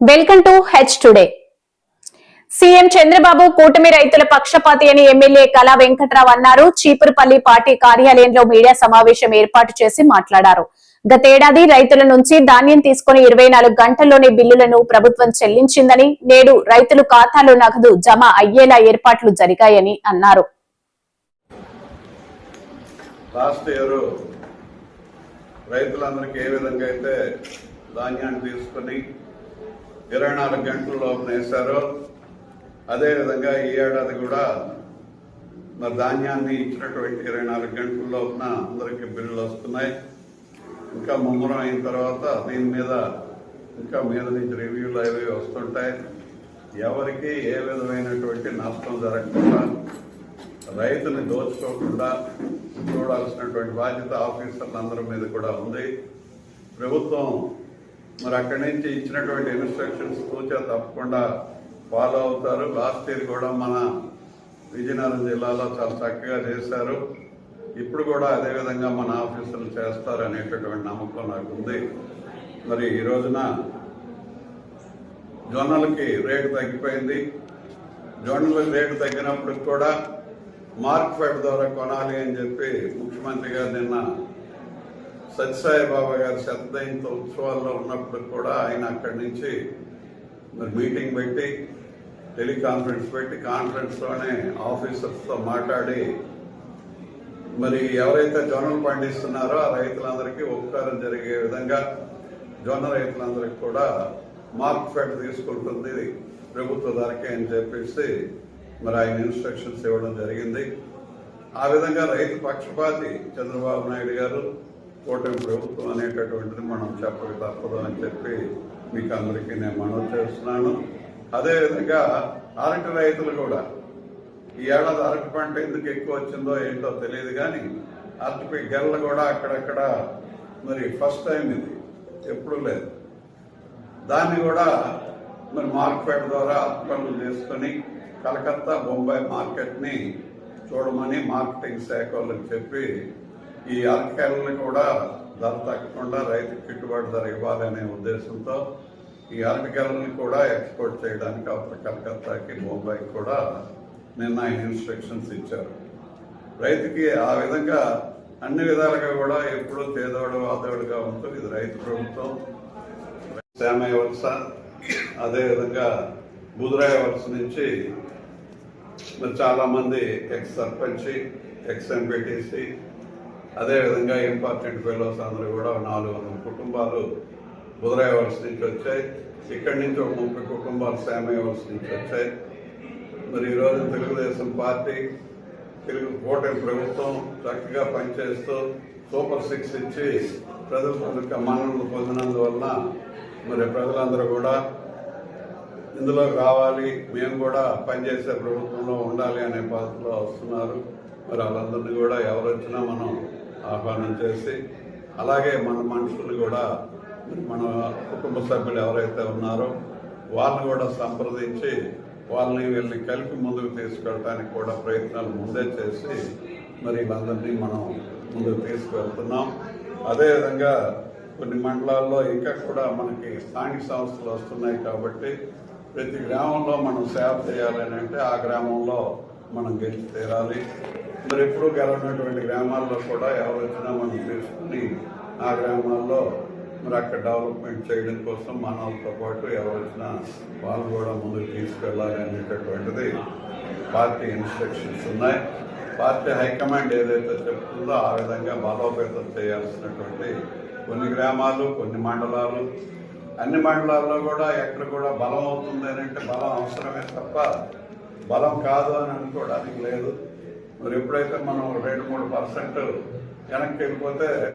Welcome to H today. CM Chandrababu కూటమి రైతుల పక్షపాతి అని ఎమ్మెల్యే కళా వెంకట్రావు అన్నారు. చీపురుపల్లి పార్టీ కార్యాలయంలో మీడియా సమావేశం ఏర్పాటు చేసి మాట్లాడారు. గతేడాది రైతుల నుంచి ధాన్యం తీసుకుని ఇరవై నాలుగు గంటల్లోనే బిల్లులను ప్రభుత్వం చెల్లించిందని నేడు రైతులు ఖాతాలో నగదు జమ అయ్యేలా ఏర్పాట్లు జరిగాయని అన్నారు. రైతులందరికీ ఏ విధంగా అయితే ధాన్యాన్ని తీసుకుని ఇరవై నాలుగు గంటల్లో వేశారు అదేవిధంగా ఈ ఏడాది కూడా మరి ధాన్యాన్ని ఇచ్చినటువంటి ఇరవై నాలుగు గంటల లోపున అందరికీ బిల్లులు వస్తున్నాయి. ఇంకా ముమ్మరం అయిన తర్వాత దీని మీద ఇంకా మీద నుంచి రివ్యూలు అవి వస్తుంటాయి. ఎవరికి ఏ విధమైనటువంటి నష్టం జరగకుండా రైతుని దోచుకోకుండా చూడాల్సినటువంటి బాధ్యత ఆఫీసర్లందరి మీద కూడా ఉంది. ప్రభుత్వం మరి అక్కడి నుంచి ఇచ్చినటువంటి ఇన్స్ట్రక్షన్స్ తూచా తప్పకుండా ఫాలో అవుతారు. లాస్ట్ ఇయర్ కూడా మన విజయనగరం జిల్లాలో చాలా చక్కగా చేశారు. ఇప్పుడు కూడా అదేవిధంగా మన ఆఫీసులు చేస్తారు అనేటటువంటి నమ్మకం నాకు ఉంది మరి ఈ రోజున జొన్నలకి రేటు తగ్గిపోయింది. జొన్నలకి రేటు తగ్గినప్పుడు కూడా మార్క్ ఫెడ్ ద్వారా కొనాలి అని చెప్పి ముఖ్యమంత్రి గారు నిన్న సత్యసాయిబాబా గారి శతదయంత ఉత్సవాల్లో ఉన్నప్పుడు కూడా ఆయన అక్కడి నుంచి మరి మీటింగ్ పెట్టి టెలికాన్ఫరెన్స్ పెట్టి కాన్ఫరెన్స్లోనే ఆఫీసర్స్తో మాట్లాడి మరి ఎవరైతే జొన్నలు పండిస్తున్నారో ఆ రైతులందరికీ ఉపకారం జరిగే విధంగా జొన్న రైతులందరికీ కూడా మార్క్ ఫెడ్ తీసుకుంటుంది. ప్రభుత్వ ధరకే అని చెప్పేసి మరి ఆయన ఇన్స్ట్రక్షన్స్ ఇవ్వడం జరిగింది. ఆ విధంగా రైతు పక్షపాతి చంద్రబాబు నాయుడు గారు కూటమి ప్రభుత్వం అనేటటువంటిది మనం చెప్పక తప్పదు అని చెప్పి మీకు అందరికీ నేను మనవి చేస్తున్నాను. అదేవిధంగా అరటి రైతులు కూడా ఈ ఏడాది అరటి పంట ఎందుకు ఎక్కువ వచ్చిందో ఏంటో తెలియదు కానీ అరటి గెల్ల కూడా అక్కడక్కడ మరి ఫస్ట్ టైం ఇది ఎప్పుడు లేదు. దాన్ని కూడా మరి మార్కెట్ ద్వారా అర్పణలు చేసుకొని కలకత్తా బొంబాయి మార్కెట్ని చూడమని మార్కెటింగ్ శాఖ వాళ్ళకి చెప్పి ఈ అరటికాయలను కూడా ధర తగ్గకుండా రైతుకి గిట్టుబాటు ధర ఇవ్వాలనే ఉద్దేశంతో ఈ అరటికాయలను కూడా ఎక్స్పోర్ట్ చేయడానికి అవతల కలకత్తాకి బొంబాయికి కూడా నిన్న ఆయన ఇన్స్ట్రక్షన్స్ ఇచ్చారు. రైతుకి ఆ విధంగా అన్ని విధాలుగా కూడా ఎప్పుడూ తేదోడు వాదోడుగా ఉంటుంది ఇది రైతు ప్రభుత్వం. శ్యామయ్య వలస అదేవిధంగా బుధురాయ వలస నుంచి మరి ఎక్స్ సర్పంచి ఎక్స్ ఎంపీటీసీ అదేవిధంగా ఇంపార్టెంట్ ఫెలోస్ అందరూ కూడా నాలుగు వందల కుటుంబాలు బుధరాయ వలస నుంచి వచ్చాయి. ఇక్కడి నుంచి ఒక ముప్పై కుటుంబాలు శ్యామయ్య వలస నుంచి వచ్చాయి. మరి ఈరోజు తెలుగుదేశం పార్టీ తెలుగు కూటమి ప్రభుత్వం చక్కగా పనిచేస్తూ సూపర్ సిక్స్ ఇచ్చి ప్రజల యొక్క మన్ననలు పొందినందువలన మరి ప్రజలందరూ కూడా ఇందులో రావాలి మేము కూడా పనిచేసే ప్రభుత్వంలో ఉండాలి అనే పాత్రలో వస్తున్నారు. మరి వాళ్ళందరినీ కూడా ఎవరు వచ్చినా మనం ఆహ్వానం చేసి అలాగే మన మనుషులు కూడా మన కుటుంబ సభ్యులు ఎవరైతే ఉన్నారో వాళ్ళని కూడా సంప్రదించి వాళ్ళని వీళ్ళని కలిపి ముందుకు తీసుకెళ్ళడానికి కూడా ప్రయత్నాలు ముందే చేసి మరి వీళ్ళందరినీ మనం ముందుకు తీసుకువెళ్తున్నాం అదేవిధంగా కొన్ని మండలాల్లో ఇంకా కూడా మనకి స్థానిక సంస్థలు వస్తున్నాయి కాబట్టి ప్రతి గ్రామంలో మనం సేవ చేయాలని అంటే ఆ గ్రామంలో మనం గెలిచి తీరాలి. మరి ఎప్పుడు గెలవనటువంటి గ్రామాల్లో కూడా ఎవరు వచ్చినా మనం తీసుకుని ఆ గ్రామాల్లో మరి అక్కడ డెవలప్మెంట్ చేయడం కోసం మనతో పాటు ఎవరు వచ్చినా వాళ్ళు కూడా ముందుకు తీసుకెళ్ళాలి అనేటటువంటిది పార్టీ ఇన్స్ట్రక్షన్స్ ఉన్నాయి. పార్టీ హైకమాండ్ ఏదైతే చెప్తుందో ఆ విధంగా బలోపేతం చేయాల్సినటువంటి కొన్ని గ్రామాలు కొన్ని మండలాలు. అన్ని మండలాల్లో కూడా ఎక్కడ కూడా బలం అవుతుంది అని అంటే బలం అవసరమే తప్ప బలం కాదు అని అనుకోవడానికి లేదు. మరి ఎప్పుడైతే మనం రెండు మూడు పర్సెంట్ వెనక్కి వెళ్ళిపోతే